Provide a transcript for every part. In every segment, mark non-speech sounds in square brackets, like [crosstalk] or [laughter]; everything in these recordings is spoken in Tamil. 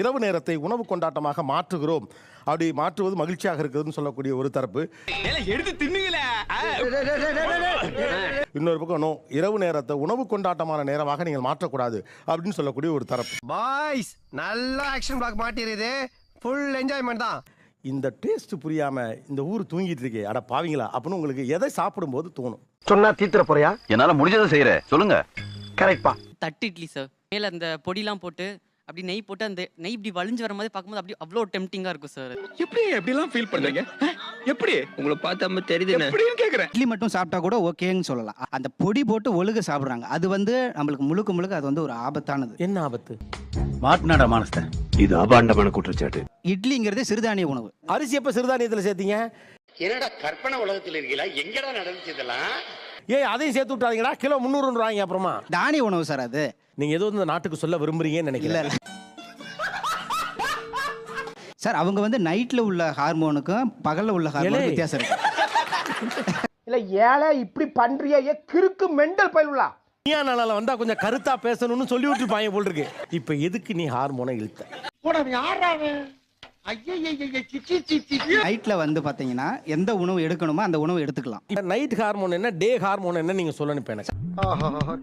இரவு நேரத்தை உணவு கொண்டாட்டமாக மாற்றுகிறோம். அப்படி மாற்றுவது மகிழ்ச்சியாக இருக்குதுன்னு சொல்லக்கூடிய ஒரு தரப்பு. எடுத்து தின்னுங்களே. இன்னொரு பக்கம் நோ இரவு நேரத்தை உணவு கொண்டாட்டமான நேரமாக நீங்கள் மாற்றக்கூடாது அப்படின்னு சொல்லக்கூடிய ஒரு தரப்பு. பாய்ஸ் நல்ல ஆக்ஷன் பிளாக் மாட்டிருது ஃபுல் என்ஜாய்மெண்ட் தான். இந்த டேஸ்ட் புரியாம இந்த ஊர் தூங்கிட்டு இருக்கே. அட பாவீங்களா? அப்படின்னு உங்களுக்கு எதை சாப்பிடும்போது தோணும்? சொன்னா தீத்துற போறியா? என்னால முடிஞ்சதை செய்யறேன். சொல்லுங்க. கரெக்ட்பா தட்டு இட்லி சார் மேலே அந்த பொடிலாம் போட்டு அப்படி நெய் போட்டு அந்த நெய் இப்படி வழிஞ்சு வர மாதிரி பார்க்கும்போது அப்படி அவ்வளோ டெம்டிங்காக இருக்கும் சார் எப்படி எப்படிலாம் ஃபீல் பண்றீங்க? எப்படி? உங்களை பார்த்தா தெரியுது எப்படின்னு கேக்குறேன். இட்லி மட்டும் சாப்பிட்டா கூட ஓகேன்னு சொல்லலாம். அந்த பொடி போட்டு ஒழுக சாப்பிடுறாங்க. அது வந்து நம்மளுக்கு முழுக்க முழுக்க அது வந்து ஒரு ஆபத்தானது. என்ன ஆபத்து? மாட்டினாடா மானஸ்தன். இது அபாண்டமான குற்றச்சாட்டு. இட்லிங்கிறது சிறுதானிய உணவு. அரிசி எப்ப சிறுதானியத்தில் சேர்த்தீங்க? என்னடா கற்பனை உலகத்தில் இருக்கீங்களா? எங்கடா நடந்துச்சு இதெல்லாம்? ஏய் அதையும் சேர்த்து விட்டாதீங்கடா கிலோ முந்நூறுன்றாங்க அப்புறமா. தானிய உணவு சார் அது. நீங்க ஏதோ இந்த நாட்டுக்கு சொல்ல விரும்புறீங்கன்னு இல்ல சார் அவங்க வந்து நைட்ல உள்ள ஹார்மோனுக்கும் பகல்ல உள்ள. ஹார்மோனுக்கும் வித்தியாசம் இருக்கு. இல்ல ஏழை இப்படி பண்றிய ஏ கிறுக்கு மெண்டல் பயிலுலா நீயா நாளால வந்தா கொஞ்சம் கருத்தா பேசணும்னு சொல்லி விட்டுருப்பாங்க போல் இருக்கு. இப்ப எதுக்கு நீ ஹார்மோனை இழுத்த? நைட்ல வந்து பாத்தீங்கன்னா எந்த உணவு எடுக்கணுமோ அந்த உணவு எடுத்துக்கலாம். நைட் ஹார்மோன் என்ன டே ஹார்மோன் என்ன நீங்க சொல்லணும் இப்ப எனக்கு?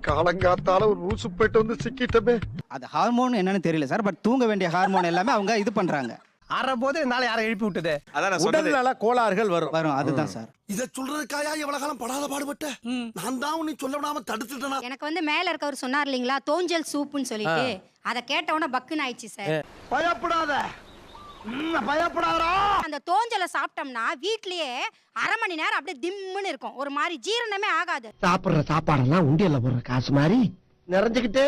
காலங்காத்தால ஒரு ரூசு போயிட்டு வந்து சிக்கிட்டமே. அது ஹார்மோன் என்னன்னு தெரியல சார் பட் தூங்க வேண்டிய ஹார்மோன் எல்லாமே அவங்க இது பண்றாங்க. அற போது நாளை யாரை எழுப்பி விட்டது? உடல் நல கோளாறுகள் வரும். வரும் அதுதான் சார். இத சொல்றதுக்காயா எவ்வளவு காலம் படாத பாடுபட்ட? நான் தான் உன்னை சொல்ல விடாம தடுத்துட்டேனா? எனக்கு வந்து மேல இருக்கவர் சொன்னார் இல்லைங்களா தோஞ்சல் சூப்புன்னு சொல்லிட்டு. அதை கேட்ட உடனே பக்குன்னு ஆயிடுச்சு சார். பயப்படாத. அந்த தோஞ்சலை சாப்பிட்டோம்னா வீட்லயே அரை மணி நேரம் அப்படியே திம்முன்னு இருக்கும். ஒரு மாதிரி ஜீரணமே ஆகாது. சாப்பிடுற சாப்பாடெல்லாம் உண்டியல்ல போடுற காசு மாதிரி நிறைஞ்சுக்கிட்டே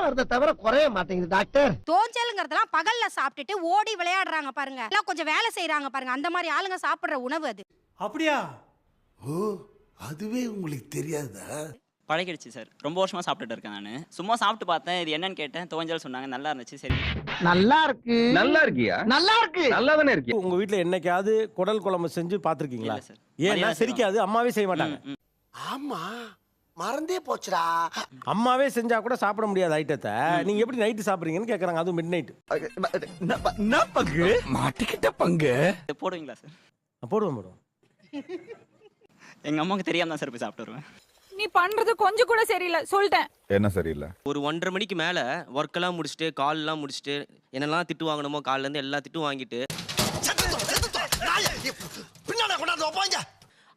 வரத தவிர குறைய மாட்டேங்குது டாக்டர். தோஞ்சல்ங்கிறதெல்லாம் பகல்ல சாப்பிட்டுட்டு ஓடி விளையாடுறாங்க பாருங்க. எல்லாம் கொஞ்சம் வேலை செய்யறாங்க பாருங்க. அந்த மாதிரி ஆளுங்க சாப்பிடுற உணவு அது. அப்படியா? ஓ அதுவே உங்களுக்கு தெரியாதா? பழகிடுச்சு சார். ரொம்ப வருஷமா சாப்பிட்டுட்டு இருக்கேன் நான். சும்மா சாப்பிட்டு பார்த்தேன். இது என்னன்னு கேட்டேன். துவஞ்சல் சொன்னாங்க. நல்லா இருந்துச்சு. சரி. நல்லா இருக்கு. நல்லா இருக்கியா? நல்லா இருக்கு. நல்லா தானே இருக்கு. உங்க வீட்ல என்னைக்காவது குடல் குழம்பு செஞ்சு பாத்திருக்கீங்களா இல்ல சார். ஏன்னா மரியாதை சிரிக்காது. அம்மாவே செய்ய மாட்டாங்க. ஆமா. மறந்தே போச்சுடா. அம்மாவே செஞ்சா கூட சாப்பிட முடியாத ஐட்டத்தை நீங்க எப்படி நைட்டு சாப்பிடுறீங்கன்னு கேக்குறாங்க. அதுவும் மிட் நைட் என்ன பங்கு? மாட்டிக்கிட்ட பங்கு. இது போடுவீங்களா சார்? போடுவோம் போடுவோம் எங்க அம்மாவுக்கு தெரியாம தான் சார் போய் சாப்பிட்டு வருவேன். நீ பண்றது கொஞ்சம் கூட சரியில்லை. சொல்லிட்டேன். என்ன சரியில்லை? ஒரு ஒன்றரை மணிக்கு மேல ஒர்க் எல்லாம் முடிச்சுட்டு கால் எல்லாம் முடிச்சுட்டு என்னெல்லாம் திட்டு வாங்கணுமோ கால்ல இருந்து எல்லா திட்டு வாங்கிட்டு. பின்னால கொண்டாந்து வைப்பாங்க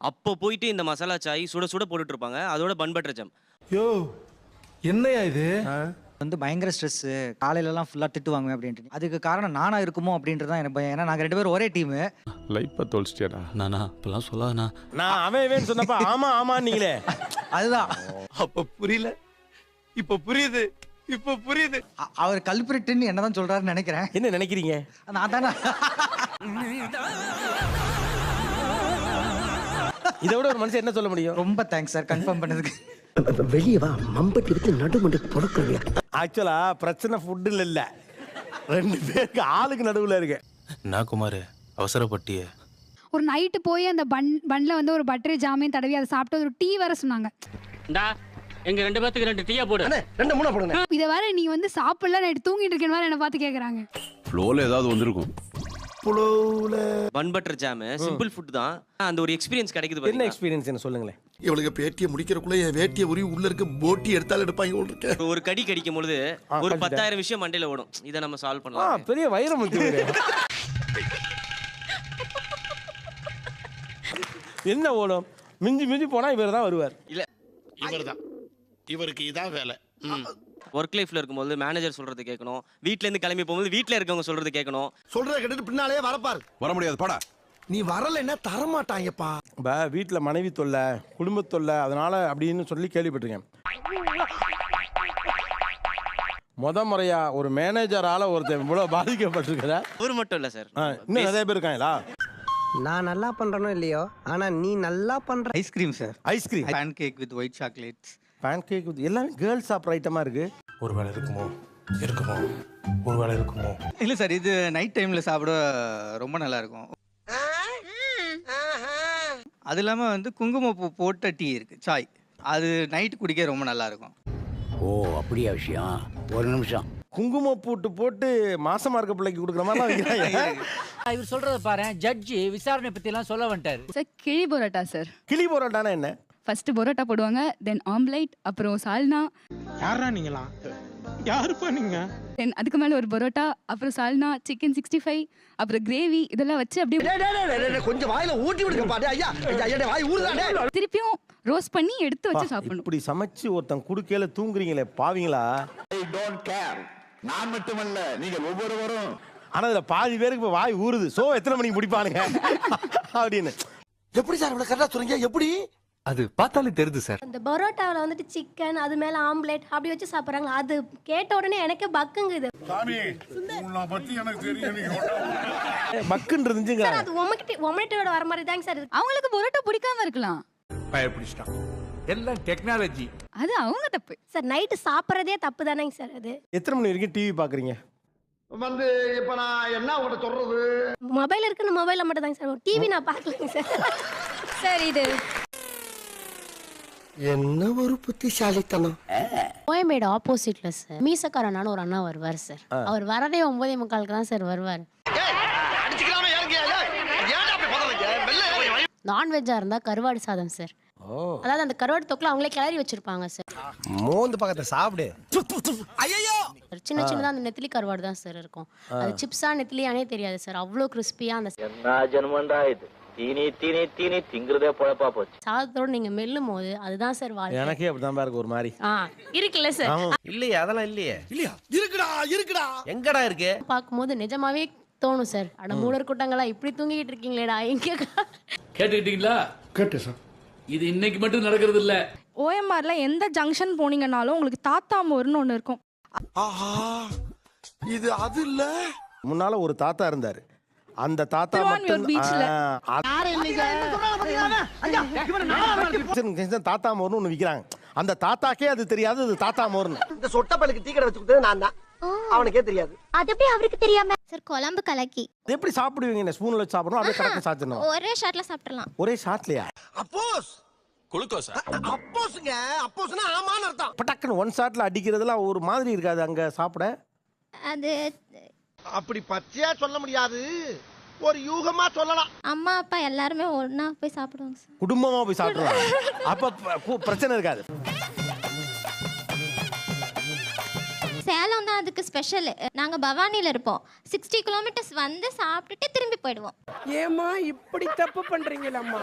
அப்போ போயிட்டு இந்த மசாலா சாய் சுட சுட போட்டுட்டு இருப்பாங்க அதோட பன் பட்டர் ஜம் யோ என்னையா இது? வந்து பயங்கர ஸ்ட்ரெஸ் காலையிலலாம் ஃபுல்லாக திட்டு வாங்குவேன் அப்படின்ட்டு. அதுக்கு காரணம் நானா இருக்குமோ அப்படின்றது தான் எனக்கு பயம். ஏன்னா நாங்கள் ரெண்டு பேரும் ஒரே டீமு லைஃப்பை தொலைச்சிட்டியாடா? நானா இப்பெல்லாம் சொல்லாதண்ணா. நான் அவன் இவன் சொன்னப்ப ஆமா ஆமா நீங்களே அதுதான். அப்ப புரியல. இப்ப புரியுது. இப்ப புரியுது. அ- அவர் கல்பிரிட்டுன்னு என்ன தான் சொல்றாருன்னு நினைக்கிறேன். என்ன நினைக்கிறீங்க? நான் தானே. இதை விட ஒரு மனுஷன் என்ன சொல்ல முடியும்? ரொம்ப தேங்க்ஸ் சார் கன்ஃபார்ம் பண்ணதுக்கு. வெளியே வா மம்பட்டி எடுத்து நடுமண்டு பொறுக்கலையா ஆக்சுவலா பிரச்சனை ஃபுட்டில் இல்ல. ரெண்டு பேருக்கு ஆளுக்கு நடுவுல இருக்கு. நான் குமார்? அவசரப்பட்டிய? ஒரு நைட்டு போய் அந்த பன் பன்ல வந்து ஒரு பட்டர் ஜாமையும் தடவி அதை சாப்பிட்டு ஒரு டீ வர சொன்னாங்க. எங்க ரெண்டு பேத்துக்கு ரெண்டு டீயா போடு. அண்ணே, ரெண்டு மூணு போடுங்க. இதை வேற நீ வந்து சாப்பிடல நைட்டு தூங்கிட்டு இருக்கேன்னு வேற என்ன பார்த்து கேக்குறாங்க. ஃப்ளோல ஏதாவது வந்திருக்கும். புலவுல bun butter jam simple food தான். அந்த ஒரு எக்ஸ்பீரியன்ஸ் கிடைக்குது என்ன? எக்ஸ்பீரியன்ஸ் என்ன சொல்லுங்களேன்? இவளுக்கு பேட்டியை முடிக்கிறக்குள்ள என் வேட்டியை உரி உள்ள இருக்க போட்டி எடுத்தாலும் எடுப்பாங்க ஒரு கடி கடிக்கும் பொழுது ஒரு. பத்தாயிரம் விஷயம் மண்டையில ஓடும். இதை நம்ம சால்வ் பண்ணலாம். பெரிய வைரமுத்து [laughs] என்ன ஓடும்? மிஞ்சி மிஞ்சி போனா இவர் தான் வருவார். இல்ல இவர்தான். இவருக்கு இதான் வேலை. ஒர்க் லைஃப்ல இருக்கும்போது மேனேஜர் சொல்றது கேட்கணும். வீட்ல இருந்து கிளம்பி போகும்போது வீட்ல இருக்கவங்க சொல்றது கேட்கணும். சொல்றத கேட்டுட்டு பின்னாலே வரப்பாரு. வர முடியாது பாடா. நீ வரலைன்னா தரமாட்டாங்கப்பா. இப்போ வீட்டில் மனைவி தொல்லை குடும்ப தொல்லை அதனால அப்படின்னு சொல்லி கேள்விப்பட்டிருக்கேன். முத முறையா ஒரு மேனேஜரால ஒருத்தன் இவ்வளவு பாதிக்கப்பட்டிருக்கிற அவர் மட்டும் இல்ல சார் இன்னும் நிறைய பேர் இருக்காங்களா? நான் நல்லா பண்றனோ இல்லையோ? ஆனா நீ நல்லா பண்ற ice cream sir ice cream pancake with white chocolates pancake எல்லாமே கேர்ள்ஸ் சாப்பிட்ற ஐட்டமா இருக்கு. ஒரு வேலை இருக்குமோ? இருக்குமோ? ஒரு வேலை இருக்குமோ? இல்லை சார் இது நைட் டைமில் சாப்பிட ரொம்ப நல்லா இருக்கும். அது இல்லாமல் வந்து குங்குமப்பூ போட்ட டீ இருக்கு சாய் அது நைட் குடிக்க ரொம்ப நல்லா இருக்கும். ஓ அப்படியா விஷயம்? ஒரு நிமிஷம். குங்கும பூட்டு போட்டு மாசமா இருக்க பிள்ளைக்கு கொடுக்குற மாதிரிலாம் வைக்கிறாங்க. [laughs] இவர் சொல்றத பாரு ஜட்ஜி விசாரணை பத்தி எல்லாம் சொல்ல வந்துட்டாரு. சார் கிளி பரோட்டா சார். கிளி போராட்டானா என்ன? ஃபர்ஸ்ட் பரோட்டா போடுவாங்க தென் ஆம்லைட் அப்புறம் சால்னா. யாரா நீங்களா யாருப்பா நீங்க? தென் அதுக்கு மேலே ஒரு பரோட்டா அப்புறம் சால்னா சிக்கன் சிக்ஸ்டி ஃபைவ் அப்புறம் கிரேவி இதெல்லாம் வச்சு அப்படியே கொஞ்சம் வாயில ஊட்டி விடுங்க பாடு ஐயா ஐயா வாய் ஊறுதானே திருப்பியும் ரோஸ்ட் பண்ணி எடுத்து வச்சு சாப்பிடணும். இப்படி சமைச்சு ஒருத்தன் குடுக்கையில தூங்குறீங்களே பாவீங்களா? நான் மட்டுமல்ல நீங்கள் ஒவ்வொருவரும். ஆனா இதுல பாதி பேருக்கு இப்ப வாய் ஊறுது. சோ எத்தனை மணிக்கு முடிப்பானுங்க? அப்படின்னு. எப்படி சார் இவ்வளவு கரெக்டா சொல்றீங்க எப்படி? அது பார்த்தாலே தெரியுது சார். இந்த பரோட்டாவில் வந்துட்டு சிக்கன் அது மேலே ஆம்லேட் அப்படி வச்சு சாப்பிட்றாங்க. அது கேட்ட உடனே எனக்கே பக்குங்குது சாமி உன்னை பத்தி எனக்கு தெரியும். மக்குன்னு இருந்துச்சுங்க. அது ஒமக்கிட்டு ஒமட்டோட வர மாதிரி தாங்க சார் இருக்கு. அவங்களுக்கு பரோட்டா பிடிக்காம இருக்கலாம். பயப்பிடிச்சிட்டான். எல்லாம் டெக்னாலஜி அது அவங்க தப்பு. சார் நைட்டு சாப்பிட்றதே தப்பு தானேங்க சார் அது. எத்தனை மணி வரைக்கும் டிவி பாக்குறீங்க வந்து இப்ப நான் என்ன உங்கள்கிட்ட சொல்றது? மொபைல் இருக்குன்னு மொபைலில் மட்டும் தாங்க சார் டிவி நான் பார்க்கலங்க சார். சார் இது. என்ன ஒரு புத்திசாலித்தனம்? கோயம்பேடு ஆப்போசிட்ல சார் மீசக்காரனான ஒரு அண்ணா வருவார் சார். அவர் வரதே ஒன்பதே முக்காலுக்கு தான் சார் வருவார். நான்வெஜ்ஜாக இருந்தால் கருவாடு சாதம் சார். அதாவது அந்த கருவாடு தொக்கில் அவங்களே கிளறி வச்சிருப்பாங்க சார் மோந்து பக்கத்தை சாப்பிடு. சின்ன சின்னதாக அந்த நெத்திலி கருவாடு தான் சார் இருக்கும். அது சிப்ஸா நெத்திலியானே தெரியாது சார் அவ்வளோ கிறிஸ்பியாக அந்த ஜென்மண்டா இது? தீனி தீனி தீனி திங்கிறதே பொழப்பா போச்சு. சாதத்தோடு நீங்கள் மெல்லும் போது அதுதான் சார் வாழ்க்கை. எனக்கே அப்படிதான் இருக்கு ஒரு மாதிரி. ஆ இருக்குல்ல சார். இல்லையே அதெல்லாம் இல்லையே. இல்லையா? இருக்குடா இருக்குடா. எங்கடா இருக்கு? பார்க்கும்போது நிஜமாவே தோணும் சார் அட மூடர் கூட்டங்களா இப்படி தூங்கிட்டு இருக்கீங்களேடா எங்க கேட்டுக்கிட்டீங்களா? கேட்டேன் சார் இது இன்னைக்கு மட்டும் நடக்கிறது இல்ல ஓஎம்ஆர்ல எந்த ஜங்ஷன் போனீங்கனாலும் உங்களுக்கு தாத்தா மோர்னு ஒன்று இருக்கும். ஆஹா இது அது இல்ல. முன்னால ஒரு தாத்தா இருந்தாரு. அந்த தாத்தா மட்டும் தாத்தா மோர்னு ஒண்ணு விக்கிறாங்க. அந்த தாத்தாக்கே அது தெரியாது அது தாத்தா மோர்னு. இந்த சொட்ட பல்லுக்கு டீ கடை வச்சு கொடுத்தது நான் தான். அவனுக்கே தெரியாது. அது எப்படி அவருக்கு தெரியாம? சார் குழம்பு கலக்கி. இது எப்படி சாப்பிடுவீங்க? ஸ்பூன்ல வச்சு சாப்பிடணும் அப்படியே கணக்கு சாப்பிடணும் ஒரே ஷாட்ல சாப்பிடலாம் ஒரே ஷாட்லயா அப்போஸ். குளுக்கோஸா? அப்போஸ்ங்க. அப்போஸ்னா ஆமான்னு அர்த்தம். இப்ப டக்குன்னு ஒன் ஷாட்ல அடிக்கிறதுலாம் ஒரு மாதிரி இருக்காது அங்க சாப்பிட. அது அப்படி பச்சையா சொல்ல முடியாது. ஒரு யூகமா சொல்லலாம். அம்மா அப்பா எல்லாருமே ஒண்ணா போய் சாப்பிடுவாங்க சார். குடும்பமா போய் சாப்பிடுவாங்க அப்ப பிரச்சனை இருக்காது. சேலம் தான் அதுக்கு ஸ்பெஷல் நாங்க பவானில இருப்போம். சிக்ஸ்டி கிலோமீட்டர்ஸ் வந்து சாப்பிட்டுட்டு திரும்பி போயிடுவோம். ஏமா இப்படி தப்பு பண்றீங்களம்மா?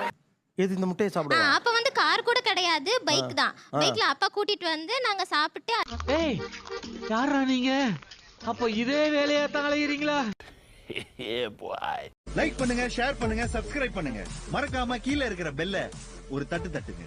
எது இந்த முட்டையை சாப்பிடுவாங்க அப்ப வந்து கார் கூட கிடையாது. பைக் தான். பைக்ல அப்பா கூட்டிட்டு வந்து நாங்க சாப்பிட்டு ஏய் யாரா நீங்க? அப்ப இதே வேலையா தான் அலையறீங்களா? லைக் பண்ணுங்க ஷேர் பண்ணுங்க சப்ஸ்கிரைப் பண்ணுங்க. மறக்காம கீழே இருக்கிற பெல்ல ஒரு தட்டு தட்டுங்க.